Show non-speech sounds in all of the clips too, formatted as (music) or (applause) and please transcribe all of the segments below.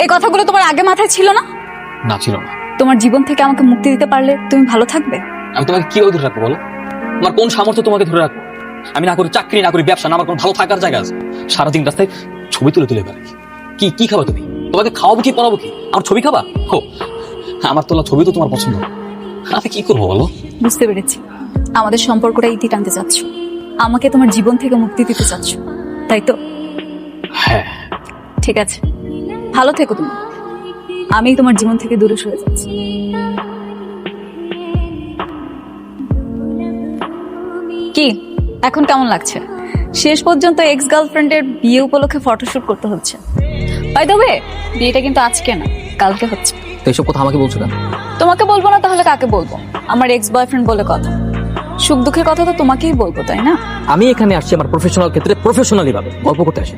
এই কথাগুলো তোমার আগে মাথায় ছিল না? না ছিল না। তোমার জীবন থেকে আমাকে মুক্তি দিতে পারলে তুমি ভালো থাকবে? আমি তোমাকে কীভাবে ধরে রাখব বলো? আমার কোন সামর্থ্য তোমাকে ধরে রাখব? আমি না করি চাকরি না করি ব্যবসা না আমার কোনো ভালো থাকার জায়গা আছে। সারাদিন রাস্তায় ছবি তুলে তুলে বেড়াই। কি কি খাবা তুমি? তোমাকে খাওয়াবো কি পড়াবো কি? আমার ছবি খাবা? হো আমার তোলা ছবি তো তোমার পছন্দ। আমি কি করব বলো? বুঝতে পেরেছি। আমাদের সম্পর্কটা ইতি টানতে চাচ্ছ। আমাকে তোমার জীবন থেকে মুক্তি দিতে চাচ্ছ। তাই তো? হ্যাঁ। ঠিক আছে। ভালো থেকো তুমি। আমি তোমার জীবন থেকে দূরে সরে যাচ্ছি। কি? এখন কেমন লাগছে? শেষ পর্যন্ত এক্স গার্লফ্রেন্ডের বিয়ে উপলক্ষে ফটোশুট করতে হচ্ছে। বাই দ্য ওয়ে বিয়েটা কিন্তু আজকে না কালকে হচ্ছে। তো এইসব কথা আমাকে বলছো কেন? তোমাকে বলব না তাহলে কাকে বলব? আমার এক্স বয়ফ্রেন্ড বলে কথা। সুখ দুঃখের কথা তো তোমাকেই বলব তাই না? আমি এখানে আসছি আমার প্রফেশনাল ক্ষেত্রে প্রফেশনালি ভাবে। গল্প করতে আসি।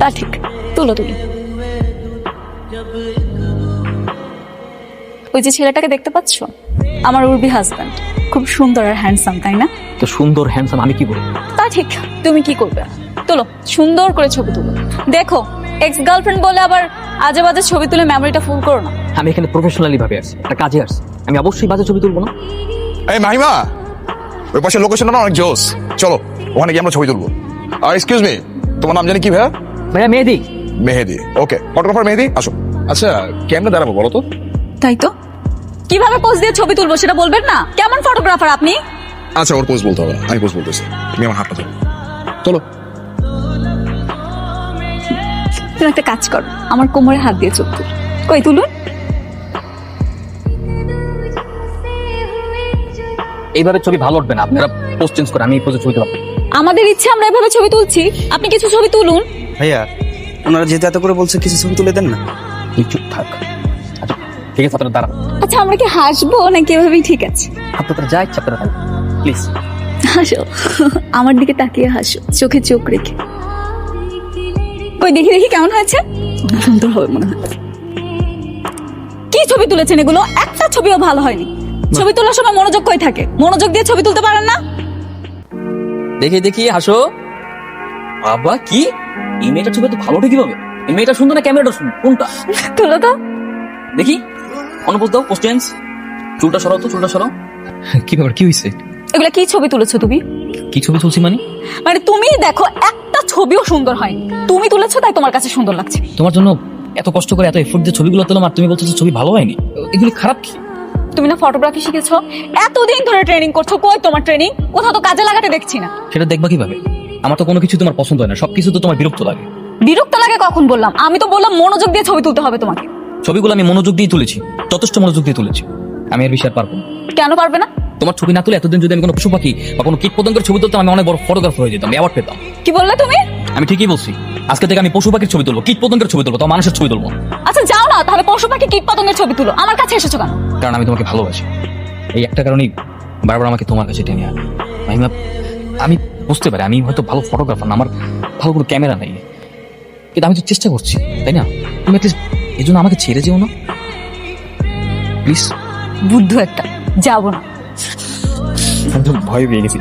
তা ঠিক। তুলো তুমি। ওই যে ছেলেটাকে দেখতে পাচ্ছ? আমার উর্বি হাজব্যান্ড খুব সুন্দর আর হ্যান্ডসাম তাই না? তো সুন্দর হ্যান্ডসাম আমি কি বলব? তা ঠিক তুমি কি করবে? তোলো সুন্দর করে ছবি তুলো। দেখো এক্স গার্লফ্রেন্ড বলে আবার আজে বাজে ছবি তুলে মেমোরিটা ফুল করো না। আমি এখানে প্রফেশনালি ভাবে আসছি একটা কাজে আসছি আমি অবশ্যই বাজে ছবি তুলবো না। এই মাহিমা ওই পাশে লোকেশনটা না অনেক জোস। চলো ওখানে গিয়ে আমরা ছবি তুলবো। আর এক্সকিউজ মি তোমার নাম জানি কি ভাইয়া? ভাইয়া মেহেদি। মেহেদি। ওকে ফটোগ্রাফার মেহেদি আসো। আচ্ছা কেমনে দাঁড়াবো বলো তো? তাই তো। কীভাবে পোজ দিয়ে ছবি তুলবো সেটা বলবেন না? কেমন ফটোগ্রাফার আপনি? আচ্ছা ওর পোজ বলতে হবে। আমি পোজ বলতেছি। তুমি আমার হাতটা ধরো। চলো। তুমি একটা কাজ করো আমার কোমরে হাত দিয়ে চোখ তুল। কই তুলুন। এইভাবে ছবি ভালো উঠবে না। আপনারা পোস্ট চেঞ্জ করে আমি এই পোজে ছবি তুলবো। আমাদের ইচ্ছে আমরা এভাবে ছবি তুলছি। আপনি কিছু ছবি তুলুন। ভাইয়া ওনারা যেহেতু এত করে বলছে কিছু ছবি তুলে দেন না। তুই চুপ থাক। আচ্ছা ঠিক আছে আপনারা দাঁড়ান। আচ্ছা আমরা কি হাসবো নাকি এভাবেই ঠিক আছে? আপনারা যা ইচ্ছা আপনারা প্লিজ হাসো। আমার দিকে তাকিয়ে হাসো চোখে চোখ রেখে। কই দেখি দেখি কেমন হয়েছে? সুন্দর হবে মনে হয়। কি ছবি তুলেছেন এগুলো? একটা ছবিও ভালো হয়নি। ছবি তোলার সময় মনোযোগ কই থাকে? মনোযোগ দিয়ে ছবি তুলতে পারেন না? দেখি দেখি হাসো। বাবা কি? এই মেয়েটার ছবি তো ভালো উঠে কীভাবে? এই মেয়েটা সুন্দর না ক্যামেরাটা সুন্দর কোনটা? তুলো তো। দেখি। অনুপোজ দাও চেঞ্জ চুলটা সরাও তো চুলটা সরাও। কি ব্যাপার কি হয়েছে এগুলা কি ছবি তুলেছো তুমি? কি ছবি তুলছি মানে? মানে তুমি দেখো একটা ছবিও সুন্দর হয়। তুমি তুলেছো তাই তোমার কাছে সুন্দর লাগছে। তোমার জন্য এত কষ্ট করে এত এফোর্ট দিয়ে ছবিগুলো তোলাম আর তুমি বলছো যে ছবি ভালো হয়নি। এগুলি খারাপ কি? তুমি না ফটোগ্রাফি শিখেছো? এতদিন ধরে ট্রেনিং করছ কই তোমার ট্রেনিং কোথাও তো কাজে লাগাতে দেখছি না। সেটা দেখবা কীভাবে? আমার তো কোনো কিছু তোমার পছন্দ হয় না সবকিছু তো তোমার বিরক্ত লাগে। বিরক্ত লাগে কখন বললাম? আমি তো বললাম মনোযোগ দিয়ে ছবি তুলতে হবে তোমাকে। ছবিগুলো আমি মনোযোগ দিয়ে তুলেছি যথেষ্ট মনোযোগ দিয়ে তুলেছি। আমি এর বিষয়ে পারব না। কেন পারবে না? তোমার ছবি না তুলে এতদিন যদি আমি কোনো পশু পাখি বা কোনো কীট পতঙ্গের ছবি তুলতাম আমি অনেক বড় ফটোগ্রাফার হয়ে যেতাম অ্যাওয়ার্ড পেতাম। কি বললে তুমি? আমি ঠিকই বলছি আজকে থেকে আমি পশু পাখির ছবি তুলবো কীট পতঙ্গের ছবি তুলবো তো মানুষের ছবি তুলবো। আচ্ছা যাও না তাহলে পশু পাখি কীট পতঙ্গের ছবি তুলো। আমার কাছে এসেছ কেন? কারণ আমি তোমাকে ভালোবাসি। এই একটা কারণেই বারবার আমাকে তোমার কাছে টেনে আনে। মাহিমা আমি বুঝতে পারি আমি হয়তো ভালো ফটোগ্রাফার না আমার ভালো কোনো ক্যামেরা নেই। কিন্তু আমি তো চেষ্টা করছি তাই না? তুমি অ্যাটলিস্ট এই জন্য আমাকে ছেড়ে যেও না। প্লিজ বুদ্ধ একটা যাব না। আমি তো ভয় পেয়ে গেছি।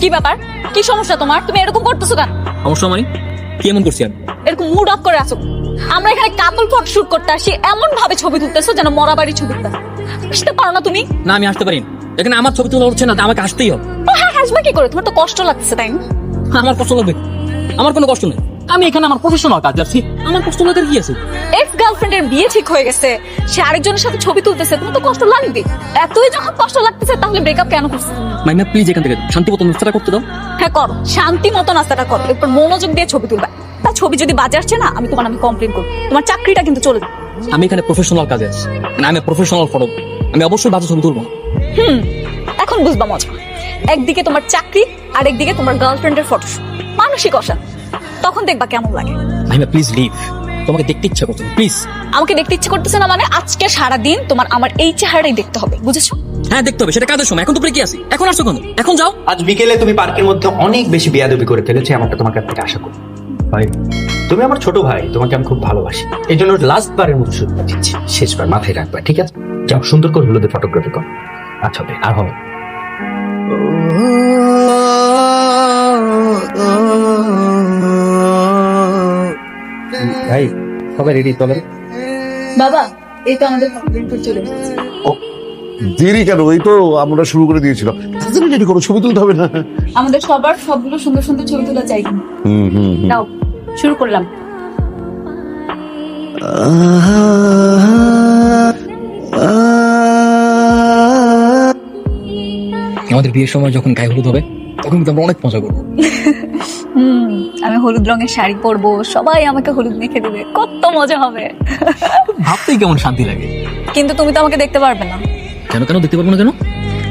কি ব্যাপার? কি সমস্যা তোমার? তুমি এরকম করতেছো কেন? সমস্যা মানে? কি এমন করছি আমি? এরকম মুড অফ করে আছো? আমরা এখানে কাপল ফটো শুট করতে আসি এমন ভাবে ছবি তুলতেছো যেন মরা বাড়ির ছবি তুলতে আসতে পারো না তুমি? না আমি আসতে পারি না। এখানে আমার ছবি তোলা হচ্ছে না তা আমাকে আসতেই হবে। ও হ্যাঁ হাসবে কি করে? তোমার তো কষ্ট লাগছে তাই না? আমার কষ্ট লাগবে। আমার কোনো কষ্ট নেই। আমি এখানে আমার প্রফেশনাল কাজ যাচ্ছি। আমার কষ্ট লাগার কি আছে? এক্স গার্লফ্রেন্ডের বিয়ে ঠিক হয়ে গেছে। সে আরেকজনের সাথে ছবি তুলতেছে তোমার তো কষ্ট লাগবে। এতই যখন কষ্ট লাগতেছে তাহলে ব্রেকআপ কেন প্লিজ এখান থেকে শান্তি মতো নাস্তাটা করতে দাও। হ্যাঁ করো। শান্তি মতো নাস্তাটা করো। এরপর মনোযোগ দিয়ে ছবি তুলবা। তা ছবি যদি বাজে আসছে না আমি তোমার নামে কমপ্লেন করব। তোমার চাকরিটা কিন্তু চলে যাবে। আমি এখানে প্রফেশনাল কাজে আছি। না আমি প্রফেশনাল ফটো আমি অবশ্যই বাজে ছবি তুলবো। হুম এখন বুঝবা মজা। একদিকে তোমার চাকরি আর একদিকে তোমার গার্লফ্রেন্ডের ফটোশুট মানসিক অশান্তি। তখন দেখবা কেমন লাগে। মাহিমা প্লিজ লিভ তোমাকে দেখতে ইচ্ছা করছে প্লিজ আমাকে দেখতে ইচ্ছে করতেছে না মানে আজকে সারা দিন তোমার আমার এই চেহারাটাই দেখতে হবে বুঝেছ? হ্যাঁ দেখতে হবে সেটা কাজের সময়। এখন তো কি আছি? এখন কেন? এখন যাও। আজ বিকেলে তুমি পার্কের মধ্যে অনেক বেশি বেয়াদবি করে ফেলেছে এমনটা তোমার কাছ থেকে আশা করি। ভাই তুমি আমার ছোট ভাই তোমাকে আমি খুব ভালোবাসি। এই জন্য লাস্ট বারের মতো সুযোগ দিচ্ছি। শেষবার মাথায় রাখবা ঠিক আছে? যাও সুন্দর করে হলুদে ফটোগ্রাফি করো। আচ্ছা হবে আর হবে ভাই সবাই রেডি চলেন। বাবা এই তো আমাদের ফটোগ্রাফার চলে এসেছে। দেরি কেন? এই তো আমরা শুরু করে দিয়েছিলাম। তাড়াতাড়ি রেডি করো ছবি তুলতে হবে না। আমাদের সবার সবগুলো সুন্দর সুন্দর ছবি তোলা চাই। হুম হুম। নাও শুরু করলাম। আমাদের বিয়ের সময় যখন গায়ে হলুদ হবে তখন কিন্তু আমরা অনেক মজা করব। হুম আমি হলুদ রঙের শাড়ি পরবো সবাই আমাকে হলুদ মেখে দেবে কত মজা হবে। ভাবতেই কেমন শান্তি লাগে। কিন্তু তুমি তো আমাকে দেখতে পারবে না। কেন কেন দেখতে পারব না কেন?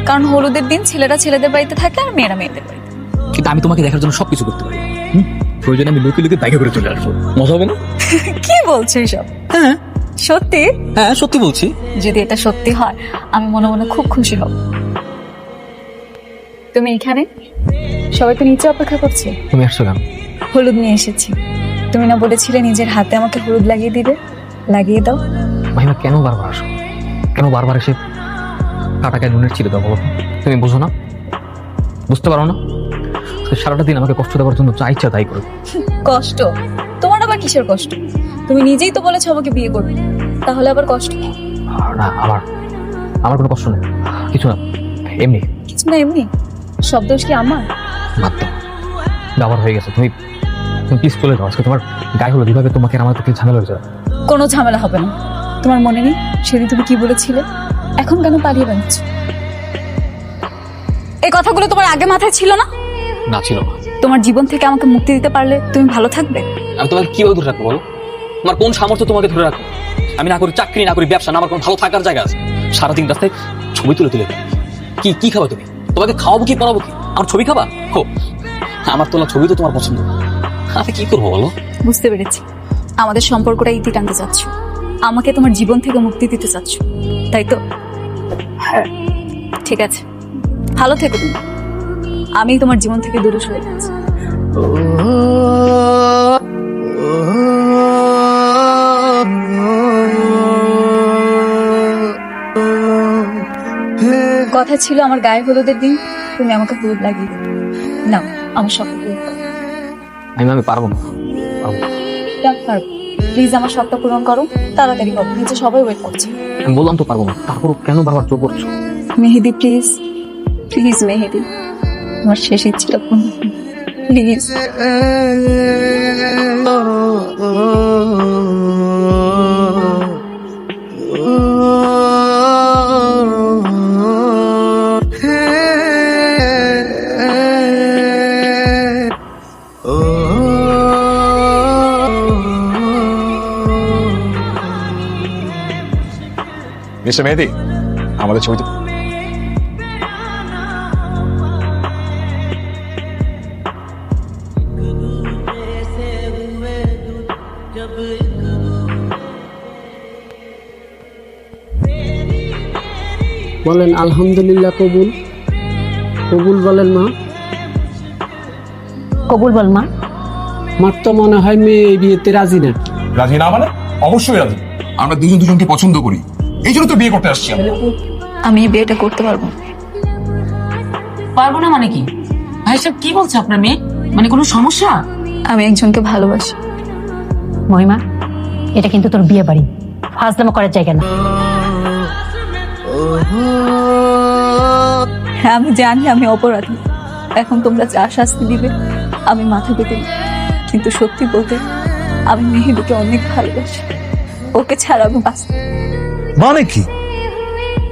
কারণ হলুদের দিন ছেলেরা ছেলেদের বাড়িতে থাকে আর মেয়েরা মেয়েদের বাড়িতে কিন্তু আমি তোমাকে দেখার জন্য সবকিছু করতে পারি। প্রয়োজনে আমি লুকিয়ে লুকিয়ে বাইকে করে চলে আসব। মজা হবে না? (laughs) কি বলছো এসব? হ্যাঁ। সত্যি? হ্যাঁ সত্যি বলছি। যদি এটা সত্যি হয় আমি মনে মনে খুব খুশি হব। তুমি এখানে? সবাই তো নিচে অপেক্ষা করছে। তুমি আসছো কেন? হলুদ নিয়ে এসেছি। তুমি না বলেছিলে নিজের হাতে আমাকে হলুদ লাগিয়ে দিবে? লাগিয়ে দাও। মাহিমা কেন বারবার আসো? কেন বারবার এসে কাটাকে নুনের ছিল দাও বলো তুমি বুঝো না? বুঝতে পারো না? সারাটা দিন আমাকে কষ্ট দেওয়ার জন্য যা ইচ্ছা তাই করো। কষ্ট? তোমার আবার কিসের কষ্ট? তুমি নিজেই তো বলেছ আমাকে বিয়ে করবে। তাহলে আবার কষ্ট না আমার আমার কোনো কষ্ট নেই। কিছু না এমনি। কিছু না এমনি? সব দোষ কি আমার? যাওয়ার হয়ে গেছে। তুমি তুমি প্লিজ চলে যাও আজকে তোমার গায়ে হলো বিভাগে তোমাকে আমার থেকে ঝামেলা হয়ে যাবে কোনো ঝামেলা হবে না। তোমার মনে নেই? সেদিন তুমি কি বলেছিলে? এখন কেন পালিয়ে বেড়াচ্ছ? এই কথাগুলো তোমার আগে মাথায় ছিল না? না ছিল না। তোমার জীবন থেকে আমাকে মুক্তি দিতে পারলে তুমি ভালো থাকবে? আমি তোমাকে কীভাবে ধরে রাখব বলো? তোমার কোন সামর্থ্য তোমাকে ধরে রাখব? আমি না করি চাকরি না করি ব্যবসা না আমার কোনো ভালো থাকার জায়গা আছে। সারাদিন রাস্তায় ছবি তুলে তুলে কি কি খাবা তুমি? তোমাকে খাওয়াবো কি পড়াবো কি? আমার ছবি খাবা? হো আমার তোলা ছবি তো তোমার পছন্দ। আমি কি করব বলো? বুঝতে পেরেছি। আমাদের সম্পর্কটা ইতি টানতে চাচ্ছ। আমাকে তোমার জীবন থেকে মুক্তি দিতে চাচ্ছ। তাই তো? হ্যাঁ। ঠিক আছে। ভালো থেকো তুমি। আমি তোমার জীবন থেকে দূরে সরে যাচ্ছি। কথা ছিল আমার গায়ে হলুদের দিন তুমি আমাকে হলুদ লাগিয়ে দিবে না আমার স্বপ্ন পূরণ করো। আমি আমি পারব না। প্লিজ আমার স্বপ্ন পূরণ করো তাড়াতাড়ি করো নিচে সবাই ওয়েট করছে। আমি বললাম তো পারব না তারপর কেন বারবার চোখ করছ? মেহেদি প্লিজ প্লিজ মেহেদি আমার শেষ ইচ্ছেটা পূর্ণ প্লিজ মিস্টার মেহেদি আমাদের ছবিতে বলেন আলহামদুলিল্লাহ কবুল। কবুল বলেন মা। কবুল বল মা। আমার তো মনে হয় মেয়ে এই বিয়েতে রাজি না। রাজি না মানে? অবশ্যই রাজি। আমরা দুজন দুজনকে পছন্দ করি। এই জন্য তো বিয়ে করতে আসছি আমরা। আমি এই বিয়েটা করতে পারব না। পারব না মানে কি? ভাই সাহেব কি বলছে আপনার মেয়ে? মানে কোনো সমস্যা? আমি একজনকে ভালোবাসি। মহিমা এটা কিন্তু তোর বিয়ে বাড়ি। ফাজলামো করার জায়গা না। হ্যাঁ আমি জানি আমি অপরাধী। এখন তোমরা যা শাস্তি দিবে আমি মাথা পেতে নিই। কিন্তু সত্যি বলতে আমি মেহেদিকে অনেক ভালোবাসি। ওকে ছাড়া আমি বাঁচতে মানে কি?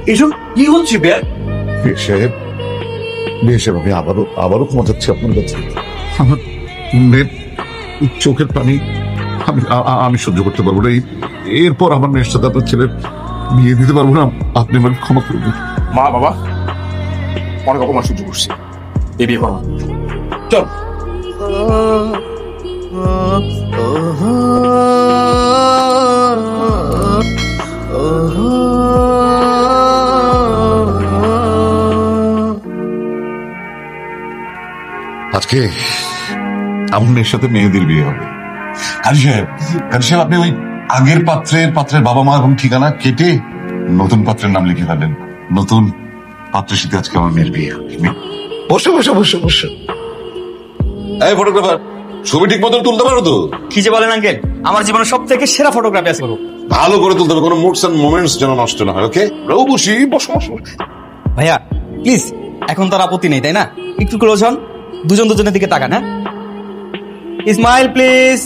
এসব কি হচ্ছে বিয়ে সাহেব বিয়ে সাহেব আমি আবারও আবারও ক্ষমা চাচ্ছি আপনার কাছে। আমার মেয়ের চোখের পানি আমি আমি সহ্য করতে পারব না। এই- এরপর আমার মেয়ের সাথে আপনার ছেলের বিয়ে দিতে পারব না। আপনি আমাকে ক্ষমা করবেন। মা বাবা অনেক অপমান সহ্য করছি। এই বিয়ে করব চল। আজকে আমার মেয়ের সাথে মেয়েদের বিয়ে হবে। কাজী সাহেব কাজী সাহেব আপনি ওই আগের পাত্রের পাত্রের বাবা মা এবং ঠিকানা কেটে নতুন পাত্রের নাম লিখে ফেলেন নতুন পাত্রের সাথে আজকে আমার মেয়ের বিয়ে হবে। বসে বসে বসে বসে। এই ফটোগ্রাফার ছবি ঠিক মতো তুলতে পারো তো? কি যে বলেন আঙ্কেল আমার জীবনের সব থেকে সেরা ফটোগ্রাফি আছে ভালো করে তুলতে হবে কোনো মুডস এন্ড মোমেন্টস যেন নষ্ট না হয় ওকে রৌ বসি বসো বসো ভাইয়া প্লিজ এখন তো আর আপত্তি নেই তাই না? একটু ক্লোজ হন। দুজন দুজনের দিকে তাকান হ্যাঁ? Smile please